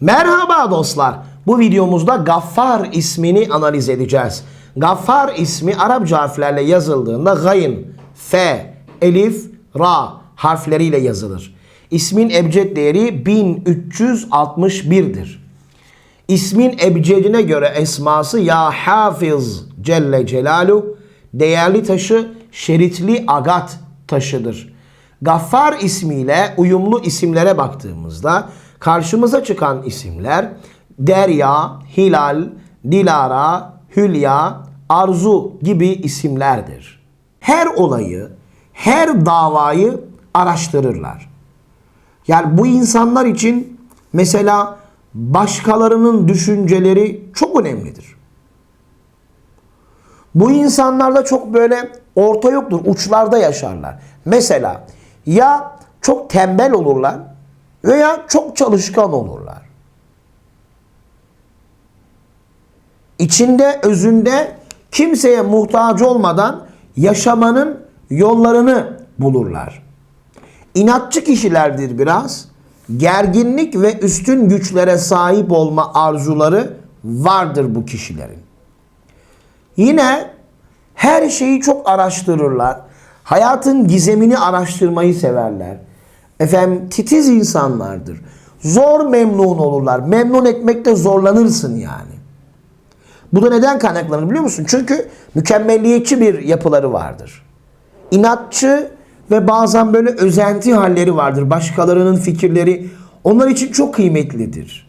Merhaba dostlar. Bu videomuzda Gaffar ismini analiz edeceğiz. Gaffar ismi Arapça harflerle yazıldığında gayn, f, elif, ra harfleriyle yazılır. İsmin ebced değeri 1361'dir. İsmin ebcedine göre esması Ya Hafiz Celle Celalu değerli taşı şeritli agat taşıdır. Gaffar ismiyle uyumlu isimlere baktığımızda karşımıza çıkan isimler Derya, Hilal, Dilara, Hülya, Arzu gibi isimlerdir. Her olayı, her davayı araştırırlar. Yani bu insanlar için mesela başkalarının düşünceleri çok önemlidir. Bu insanlarda çok böyle orta yoktur, uçlarda yaşarlar. Mesela ya çok tembel olurlar veya çok çalışkan olurlar. İçinde, özünde kimseye muhtaç olmadan yaşamanın yollarını bulurlar. İnatçı kişilerdir biraz. Gerginlik ve üstün güçlere sahip olma arzuları vardır bu kişilerin. Yine her şeyi çok araştırırlar. Hayatın gizemini araştırmayı severler. Efendim titiz insanlardır. Zor memnun olurlar. Memnun etmekte zorlanırsın yani. Bu da neden kaynaklanır biliyor musun? Çünkü mükemmelliyetçi bir yapıları vardır. İnatçı ve bazen böyle özenti halleri vardır. Başkalarının fikirleri onlar için çok kıymetlidir.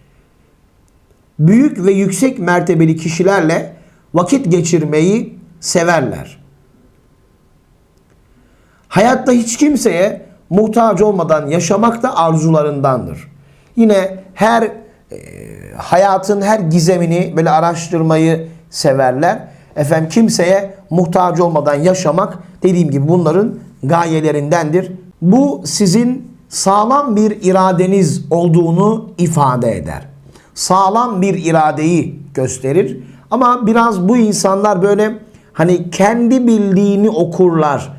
Büyük ve yüksek mertebeli kişilerle vakit geçirmeyi severler. Hayatta hiç kimseye muhtaç olmadan yaşamak da arzularındandır. Yine her e, hayatın her gizemini böyle araştırmayı severler. Efendim kimseye muhtaç olmadan yaşamak dediğim gibi bunların gayelerindendir. Bu sizin sağlam bir iradeniz olduğunu ifade eder. Sağlam bir iradeyi gösterir. Ama biraz bu insanlar böyle hani kendi bildiğini okurlar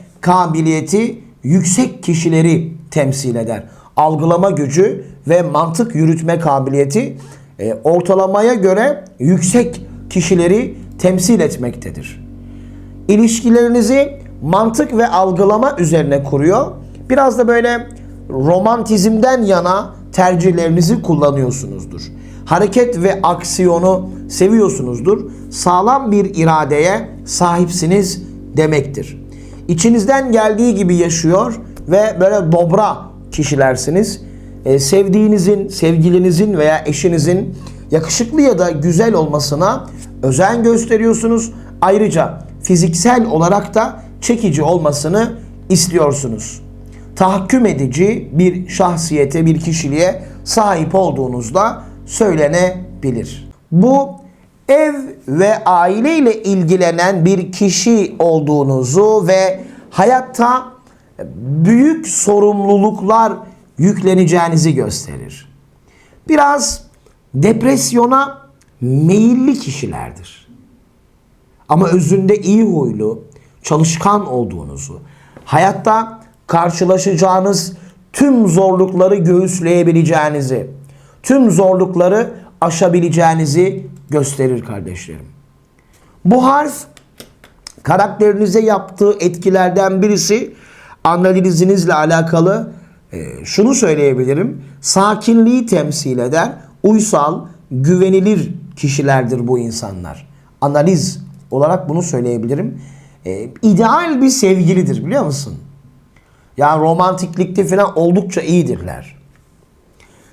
kabiliyeti yüksek kişileri temsil eder. Algılama gücü ve mantık yürütme kabiliyeti e, ortalamaya göre yüksek kişileri temsil etmektedir. İlişkilerinizi mantık ve algılama üzerine kuruyor. Biraz da böyle romantizmden yana tercihlerinizi kullanıyorsunuzdur. Hareket ve aksiyonu seviyorsunuzdur. Sağlam bir iradeye sahipsiniz demektir. İçinizden geldiği gibi yaşıyor ve böyle dobra kişilersiniz. Ee, sevdiğinizin, sevgilinizin veya eşinizin yakışıklı ya da güzel olmasına özen gösteriyorsunuz. Ayrıca fiziksel olarak da çekici olmasını istiyorsunuz. Tahakküm edici bir şahsiyete, bir kişiliğe sahip olduğunuzda söylenebilir. Bu ev ve aile ile ilgilenen bir kişi olduğunuzu ve hayatta büyük sorumluluklar yükleneceğinizi gösterir. Biraz depresyona meyilli kişilerdir. Ama özünde iyi huylu, çalışkan olduğunuzu, hayatta karşılaşacağınız tüm zorlukları göğüsleyebileceğinizi, tüm zorlukları aşabileceğinizi gösterir kardeşlerim. Bu harf karakterinize yaptığı etkilerden birisi analizinizle alakalı e, şunu söyleyebilirim. Sakinliği temsil eder. Uysal, güvenilir kişilerdir bu insanlar. Analiz olarak bunu söyleyebilirim. E, ideal bir sevgilidir biliyor musun? Yani romantiklikte falan oldukça iyidirler.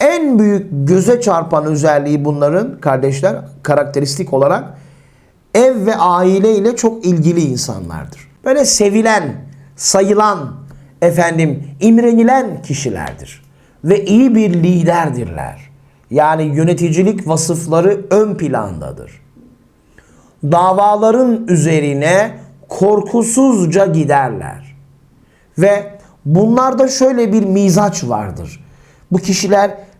en büyük göze çarpan özelliği bunların kardeşler karakteristik olarak ev ve aile ile çok ilgili insanlardır. Böyle sevilen, sayılan, efendim imrenilen kişilerdir. Ve iyi bir liderdirler. Yani yöneticilik vasıfları ön plandadır. Davaların üzerine korkusuzca giderler. Ve bunlarda şöyle bir mizaç vardır. Bu kişiler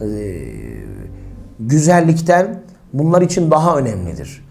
e, güzellikten bunlar için daha önemlidir.